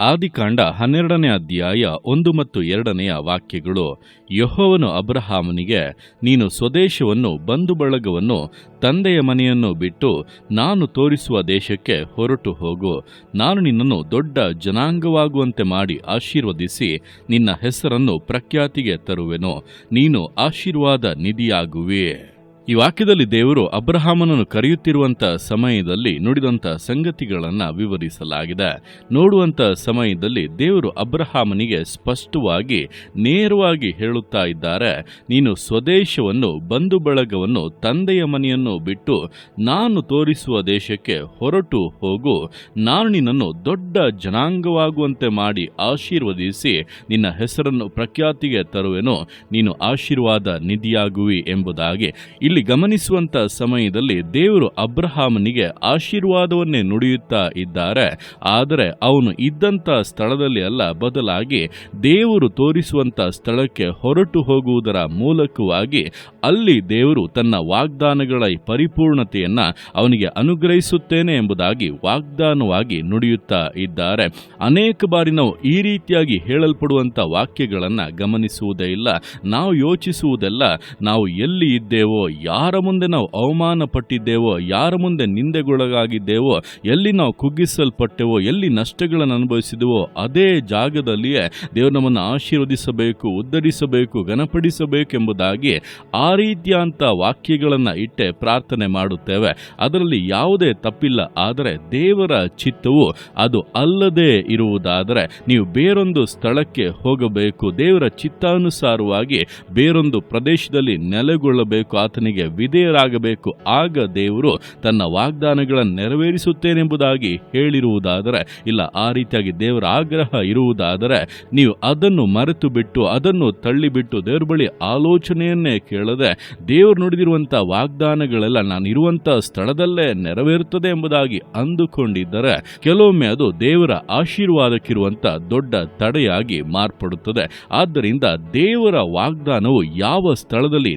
ಆದಿಕಾಂಡ ಹನ್ನೆರಡನೇ ಅಧ್ಯಾಯ ಒಂದು ಮತ್ತು ಎರಡನೆಯ ವಾಕ್ಯಗಳು ಯಹೋವನು ಅಬ್ರಹಾಮನಿಗೆ, ನೀನು ಸ್ವದೇಶವನ್ನು, ಬಂಧು ಬಳಗವನ್ನು, ತಂದೆಯ ಮನೆಯನ್ನು ಬಿಟ್ಟು ನಾನು ತೋರಿಸುವ ದೇಶಕ್ಕೆ ಹೊರಟು ಹೋಗು. ನಾನು ನಿನ್ನನ್ನು ದೊಡ್ಡ ಜನಾಂಗವಾಗುವಂತೆ ಮಾಡಿ ಆಶೀರ್ವದಿಸಿ ನಿನ್ನ ಹೆಸರನ್ನು ಪ್ರಖ್ಯಾತಿಗೆ ತರುವೆನು. ನೀನು ಆಶೀರ್ವಾದ ನಿಧಿಯಾಗುವೆ. ಈ ವಾಕ್ಯದಲ್ಲಿ ದೇವರು ಅಬ್ರಹಾಮನನ್ನು ಕರೆಯುತ್ತಿರುವಂತ ಸಮಯದಲ್ಲಿ ನುಡಿದಂತ ಸಂಗತಿಗಳನ್ನು ವಿವರಿಸಲಾಗಿದೆ. ನೋಡುವಂತ ಸಮಯದಲ್ಲಿ ದೇವರು ಅಬ್ರಹಾಮನಿಗೆ ಸ್ಪಷ್ಟವಾಗಿ, ನೇರವಾಗಿ ಹೇಳುತ್ತಾ ಇದ್ದಾರೆ, ನೀನು ಸ್ವದೇಶವನ್ನು, ಬಂಧು ಬಳಗವನ್ನು, ತಂದೆಯ ಮನೆಯನ್ನು ಬಿಟ್ಟು ನಾನು ತೋರಿಸುವ ದೇಶಕ್ಕೆ ಹೊರಟು ಹೋಗು, ನಾನು ನಿನ್ನನ್ನು ದೊಡ್ಡ ಜನಾಂಗವಾಗುವಂತೆ ಮಾಡಿ ಆಶೀರ್ವದಿಸಿ, ನಿನ್ನ ಹೆಸರನ್ನು ಪ್ರಖ್ಯಾತಿಗೆ ತರುವೆನು, ನೀನು ಆಶೀರ್ವಾದ ನಿಧಿಯಾಗುವಿ ಎಂಬುದಾಗಿ. ಇಲ್ಲಿ ಗಮನಿಸುವಂತ ಸಮಯದಲ್ಲಿ ದೇವರು ಅಬ್ರಹಾಮನಿಗೆ ಆಶೀರ್ವಾದವನ್ನೇ ನುಡಿಯುತ್ತಾ ಇದ್ದಾರೆ. ಆದರೆ ಅವನು ಇದ್ದಂತ ಸ್ಥಳದಲ್ಲಿ ಅಲ್ಲ, ಬದಲಾಗಿ ದೇವರು ತೋರಿಸುವಂತ ಸ್ಥಳಕ್ಕೆ ಹೊರಟು ಹೋಗುವುದರ ಮೂಲಕವಾಗಿ ಅಲ್ಲಿ ದೇವರು ತನ್ನ ವಾಗ್ದಾನಗಳ ಪರಿಪೂರ್ಣತೆಯನ್ನ ಅವನಿಗೆ ಅನುಗ್ರಹಿಸುತ್ತೇನೆ ಎಂಬುದಾಗಿ ವಾಗ್ದಾನವಾಗಿ ನುಡಿಯುತ್ತಾ ಇದ್ದಾರೆ. ಅನೇಕ ಬಾರಿ ನಾವು ಈ ರೀತಿಯಾಗಿ ಹೇಳಲ್ಪಡುವಂತ ವಾಕ್ಯಗಳನ್ನ ಗಮನಿಸುವುದೇ ಇಲ್ಲ. ನಾವು ಯೋಚಿಸುವುದೆಲ್ಲ, ನಾವು ಎಲ್ಲಿ ಇದ್ದೇವೋ ಯಾರ ಮುಂದೆ ನಾವು ಅವಮಾನ ಪಟ್ಟಿದ್ದೇವೋ ಯಾರ ಮುಂದೆ ನಿಂದೆಗೊಳಗಾಗಿದ್ದೇವೋ, ಎಲ್ಲಿ ನಾವು ಕುಗ್ಗಿಸಲ್ಪಟ್ಟೆವೋ, ಎಲ್ಲಿ ನಷ್ಟಗಳನ್ನು ಅನುಭವಿಸಿದೆವೋ, ಅದೇ ಜಾಗದಲ್ಲಿಯೇ ದೇವರು ನಮ್ಮನ್ನು ಆಶೀರ್ವದಿಸಬೇಕು, ಉದ್ಧರಿಸಬೇಕು, ಘನಪಡಿಸಬೇಕೆಂಬುದಾಗಿ ಆ ರೀತಿಯಂಥ ವಾಕ್ಯಗಳನ್ನು ಇಟ್ಟೆ ಪ್ರಾರ್ಥನೆ ಮಾಡುತ್ತೇವೆ. ಅದರಲ್ಲಿ ಯಾವುದೇ ತಪ್ಪಿಲ್ಲ, ಆದರೆ ದೇವರ ಚಿತ್ತವು ಅದು ಅಲ್ಲದೆ ಇರುವುದಾದರೆ ನೀವು ಬೇರೊಂದು ಸ್ಥಳಕ್ಕೆ ಹೋಗಬೇಕು, ದೇವರ ಚಿತ್ತಾನುಸಾರವಾಗಿ ಬೇರೊಂದು ಪ್ರದೇಶದಲ್ಲಿ ನೆಲೆಗೊಳ್ಳಬೇಕು, ಆತನಿಗೆ ವಿಧೇಯರಾಗಬೇಕು. ಆಗ ದೇವರು ತನ್ನ ವಾಗ್ದಾನಗಳನ್ನು ನೆರವೇರಿಸುತ್ತೇನೆಂಬುದಾಗಿ ಹೇಳಿರುವುದಾದರೆ, ಇಲ್ಲ, ಆ ರೀತಿಯಾಗಿ ದೇವರ ಆಗ್ರಹ ಇರುವುದಾದರೆ, ನೀವು ಅದನ್ನು ಮರೆತು ಬಿಟ್ಟು ಅದನ್ನು ತಳ್ಳಿಬಿಟ್ಟು ದೇವರ ಬಳಿ ಆಲೋಚನೆಯನ್ನೇ ಕೇಳದೆ, ದೇವರು ನುಡಿದಿರುವಂಥ ವಾಗ್ದಾನಗಳೆಲ್ಲ ನಾನು ಇರುವಂತಹ ಸ್ಥಳದಲ್ಲೇ ನೆರವೇರುತ್ತದೆ ಎಂಬುದಾಗಿ ಅಂದುಕೊಂಡಿದ್ದರೆ, ಕೆಲವೊಮ್ಮೆ ಅದು ದೇವರ ಆಶೀರ್ವಾದಕ್ಕಿರುವಂತಹ ದೊಡ್ಡ ತಡೆಯಾಗಿ ಮಾರ್ಪಡುತ್ತದೆ. ಆದ್ದರಿಂದ ದೇವರ ವಾಗ್ದಾನವು ಯಾವ ಸ್ಥಳದಲ್ಲಿ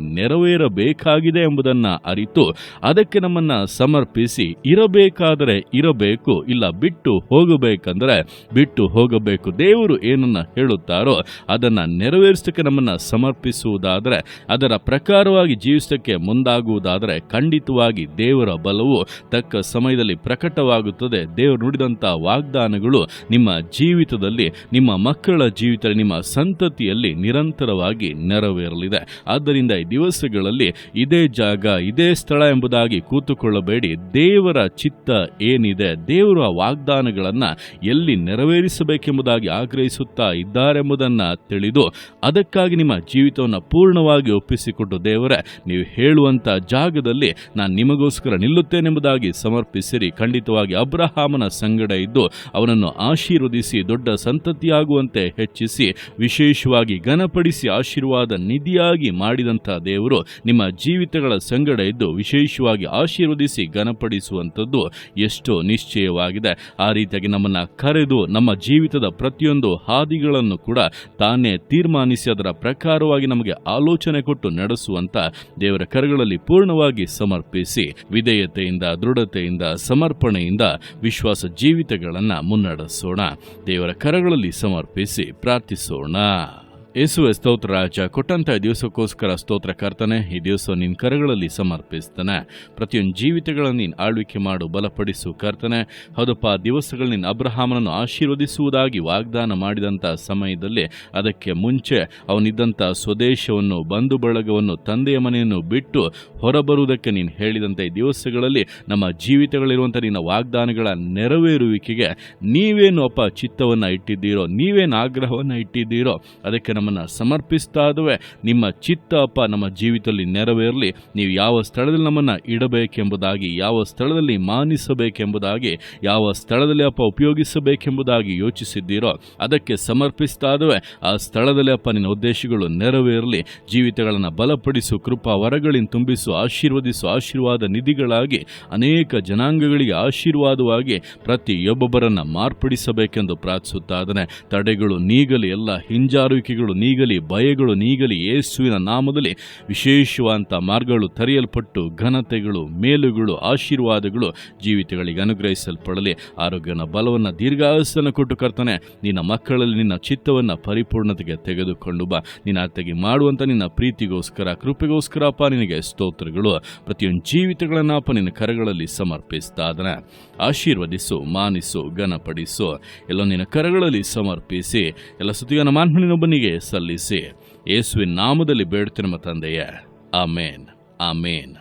ನೆರವೇರಬೇಕಾಗಿದೆ ಎಂಬುದನ್ನ ಅರಿತು ಅದಕ್ಕೆ ನಮ್ಮನ್ನ ಸಮರ್ಪಿಸಿ ಇರಬೇಕಾದರೆ ಇರಬೇಕು, ಇಲ್ಲ ಬಿಟ್ಟು ಹೋಗಬೇಕಂದ್ರೆ ಬಿಟ್ಟು ಹೋಗಬೇಕು. ದೇವರು ಏನನ್ನ ಹೇಳುತ್ತಾರೋ ಅದನ್ನ ನೆರವೇರಿಸಕ್ಕೆ ನಮ್ಮನ್ನ ಸಮರ್ಪಿಸುವುದಾದರೆ, ಅದರ ಪ್ರಕಾರವಾಗಿ ಜೀವಿಸಕ್ಕೆ ಮುಂದಾಗುವುದಾದರೆ ಖಂಡಿತವಾಗಿ ದೇವರ ಬಲವು ತಕ್ಕ ಸಮಯದಲ್ಲಿ ಪ್ರಕಟವಾಗುತ್ತದೆ. ದೇವರು ನುಡಿದಂಥ ವಾಗ್ದಾನಗಳು ನಿಮ್ಮ ಜೀವಿತದಲ್ಲಿ, ನಿಮ್ಮ ಮಕ್ಕಳ ಜೀವಿತ ನಿಮ್ಮ ಸಂತತಿಯಲ್ಲಿ ನಿರಂತರವಾಗಿ ನೆರವೇರಲಿದೆ. ಆದ್ದರಿಂದ ಈ ದಿವಸಗಳಲ್ಲಿ ಇದೇ ಜಾಗ, ಇದೇ ಸ್ಥಳ ಎಂಬುದಾಗಿ ಕೂತುಕೊಳ್ಳಬೇಡಿ. ದೇವರ ಚಿತ್ತ ಏನಿದೆ, ದೇವರ ವಾಗ್ದಾನಗಳನ್ನು ಎಲ್ಲಿ ನೆರವೇರಿಸಬೇಕೆಂಬುದಾಗಿ ಆಗ್ರಹಿಸುತ್ತಾ ಇದ್ದಾರೆಂಬುದನ್ನು ತಿಳಿದು ಅದಕ್ಕಾಗಿ ನಿಮ್ಮ ಜೀವಿತವನ್ನು ಪೂರ್ಣವಾಗಿ ಒಪ್ಪಿಸಿಕೊಟ್ಟು, ದೇವರೇ, ನೀವು ಹೇಳುವಂಥ ಜಾಗದಲ್ಲಿ ನಾನು ನಿಮಗೋಸ್ಕರ ನಿಲ್ಲುತ್ತೇನೆಂಬುದಾಗಿ ಸಮರ್ಪಿಸಿರಿ. ಖಂಡಿತವಾಗಿ ಅಬ್ರಹಾಮನ ಸಂಗಡ ಇದ್ದು ಅವನನ್ನು ಆಶೀರ್ವದಿಸಿ, ದೊಡ್ಡ ಸಂತತಿಯಾಗುವಂತೆ ಹೆಚ್ಚಿಸಿ, ವಿಶೇಷವಾಗಿ ಘನಪಡಿಸಿ, ಆಶೀರ್ವಾದ ನಿಧಿಯಾಗಿ ಮಾಡಿದಂಥ ದೇವರು ನಿಮ್ಮ ಜೀವಿತಗಳ ಸಂಗಡ ಇದ್ದು ವಿಶೇಷವಾಗಿ ಆಶೀರ್ವದಿಸಿ ಘನಪಡಿಸುವಂಥದ್ದು ಎಷ್ಟೋ ನಿಶ್ಚಯವಾಗಿದೆ. ಆ ರೀತಿಯಾಗಿ ನಮ್ಮನ್ನು ಕರೆದು ನಮ್ಮ ಜೀವಿತದ ಪ್ರತಿಯೊಂದು ಹಾದಿಗಳನ್ನು ಕೂಡ ತಾನೇ ತೀರ್ಮಾನಿಸಿ ಅದರ ಪ್ರಕಾರವಾಗಿ ನಮಗೆ ಆಲೋಚನೆ ಕೊಟ್ಟು ನಡೆಸುವಂತ ದೇವರ ಕರೆಗಳಲ್ಲಿ ಪೂರ್ಣವಾಗಿ ಸಮರ್ಪಿಸಿ ವಿಧೇಯತೆಯಿಂದ, ದೃಢತೆಯಿಂದ, ಸಮರ್ಪಣೆಯಿಂದ ವಿಶ್ವಾಸ ಜೀವಿತಗಳನ್ನು ಮುನ್ನಡೆಸೋಣ. ದೇವರ ಕರಗಳಲ್ಲಿ ಸಮರ್ಪಿಸಿ ಪ್ರಾರ್ಥಿಸೋಣ. ಯೇಸುವೆ ಸ್ತೋತ್ರ ರಾಜ, ಕೊಟ್ಟಂತ ದಿವಸಕ್ಕೋಸ್ಕರ ಸ್ತೋತ್ರ ಕರ್ತನೆ, ಈ ದಿವಸ ನಿನ್ನ ಕರಗಳಲ್ಲಿ ಸಮರ್ಪಿಸ್ತಾನೆ. ಪ್ರತಿಯೊಂದು ಜೀವಿತಗಳನ್ನು ನೀನು ಆಳ್ವಿಕೆ ಮಾಡು, ಬಲಪಡಿಸು ಕರ್ತನೆ. ಹೌದಪ್ಪ ದಿವಸಗಳು ನಿನ್ನ ಅಬ್ರಹಾಮನನ್ನು ಆಶೀರ್ವದಿಸುವುದಾಗಿ ವಾಗ್ದಾನ ಮಾಡಿದಂಥ ಸಮಯದಲ್ಲಿ, ಅದಕ್ಕೆ ಮುಂಚೆ ಅವನಿದ್ದಂಥ ಸ್ವದೇಶವನ್ನು, ಬಂಧು ಬಳಗವನ್ನು, ತಂದೆಯ ಮನೆಯನ್ನು ಬಿಟ್ಟು ಹೊರಬರುವುದಕ್ಕೆ ನೀನು ಹೇಳಿದಂಥ ಈ ದಿವಸಗಳಲ್ಲಿ ನಮ್ಮ ಜೀವಿತಗಳಿರುವಂಥ ನಿನ್ನ ವಾಗ್ದಾನಗಳ ನೆರವೇರುವಿಕೆಗೆ ನೀವೇನು ಅಪ್ಪ ಚಿತ್ತವನ್ನು ಇಟ್ಟಿದ್ದೀರೋ, ನೀವೇನು ಆಗ್ರಹವನ್ನು ಇಟ್ಟಿದ್ದೀರೋ, ಅದಕ್ಕೆ ನಮ್ಮನ್ನು ಸಮರ್ಪಿಸ್ತಾ ಇದ್ದಾವೆ ನಿಮ್ಮ ಚಿತ್ತ ಅಪ್ಪ ನಮ್ಮ ಜೀವಿತದಲ್ಲಿ ನೆರವೇರಲಿ. ನೀವು ಯಾವ ಸ್ಥಳದಲ್ಲಿ ನಮ್ಮನ್ನು ಇಡಬೇಕೆಂಬುದಾಗಿ, ಯಾವ ಸ್ಥಳದಲ್ಲಿ ಮಾನಿಸಬೇಕೆಂಬುದಾಗಿ, ಯಾವ ಸ್ಥಳದಲ್ಲಿ ಅಪ್ಪ ಉಪಯೋಗಿಸಬೇಕೆಂಬುದಾಗಿ ಯೋಚಿಸಿದ್ದೀರೋ, ಅದಕ್ಕೆ ಸಮರ್ಪಿಸ್ತಾ ಇದ್ದಾವೆ ಆ ಸ್ಥಳದಲ್ಲಿ ಅಪ್ಪ ನಿನ್ನ ಉದ್ದೇಶಗಳು ನೆರವೇರಲಿ. ಜೀವಿತಗಳನ್ನು ಬಲಪಡಿಸು, ಕೃಪಾ ವರಗಳಿಂದ ತುಂಬಿಸು, ಆಶೀರ್ವದಿಸು, ಆಶೀರ್ವಾದ ನಿಧಿಗಳಾಗಿ, ಅನೇಕ ಜನಾಂಗಗಳಿಗೆ ಆಶೀರ್ವಾದವಾಗಿ ಪ್ರತಿಯೊಬ್ಬೊಬ್ಬರನ್ನು ಮಾರ್ಪಡಿಸಬೇಕೆಂದು ಪ್ರಾರ್ಥಿಸುತ್ತಾ ಇದ್ದಾನೆ ತಡೆಗಳು ನೀಗಲಿ, ಎಲ್ಲ ಹಿಂಜಾರುವಿಕೆಗಳು ನೀಗಲಿ, ಭಯಗಳು ನೀಗಲಿ ಯೇಸುವಿನ ನಾಮದಲ್ಲಿ ವಿಶೇಷವಾದಂಥ ಮಾರ್ಗಗಳು ತೆರೆಯಲ್ಪಟ್ಟು ಘನತೆಗಳು, ಮೇಲುಗಳು, ಆಶೀರ್ವಾದಗಳು ಜೀವಿತಗಳಿಗೆ ಅನುಗ್ರಹಿಸಲ್ಪಡಲಿ. ಆರೋಗ್ಯನ ಬಲವನ್ನು ದೀರ್ಘಾಯಸ್ಸನ್ನು ಕೊಟ್ಟು ಕರ್ತಾನೆ, ನಿನ್ನ ಮಕ್ಕಳಲ್ಲಿ ನಿನ್ನ ಚಿತ್ತವನ್ನು ಪರಿಪೂರ್ಣತೆಗೆ ತೆಗೆದುಕೊಂಡು ಬಾ. ನಿನ್ನ ಅತ್ತೆಗೆ ಮಾಡುವಂಥ ನಿನ್ನ ಪ್ರೀತಿಗೋಸ್ಕರ, ಕೃಪೆಗೋಸ್ಕರ ಅಪ್ಪ, ನಿನಗೆ ಸ್ತೋತ್ರಗಳು. ಪ್ರತಿಯೊಂದು ಜೀವಿತಗಳನ್ನು ಅಪ್ಪ, ನಿನ್ನ ಕರಗಳಲ್ಲಿ ಸಮರ್ಪಿಸ್ತಾ ಅದನ್ನು ಆಶೀರ್ವದಿಸು, ಮಾನಿಸು, ಘನಪಡಿಸು. ಎಲ್ಲ ನಿನ್ನ ಕರಗಳಲ್ಲಿ ಸಮರ್ಪಿಸಿ. ಎಲ್ಲ ಸ್ತುತಿಯನ್ನು ಮಾನ್ಮನಿನೊಬ್ಬನಿಗೆ ಸಲ್ಲಿಸಿ. ಯೇಸುವಿನ ನಾಮದಲ್ಲಿ ಬೇಡ್ತಿರುವ ತಂದೆಯೇ. ಆಮೇನ್. ಆಮೇನ್.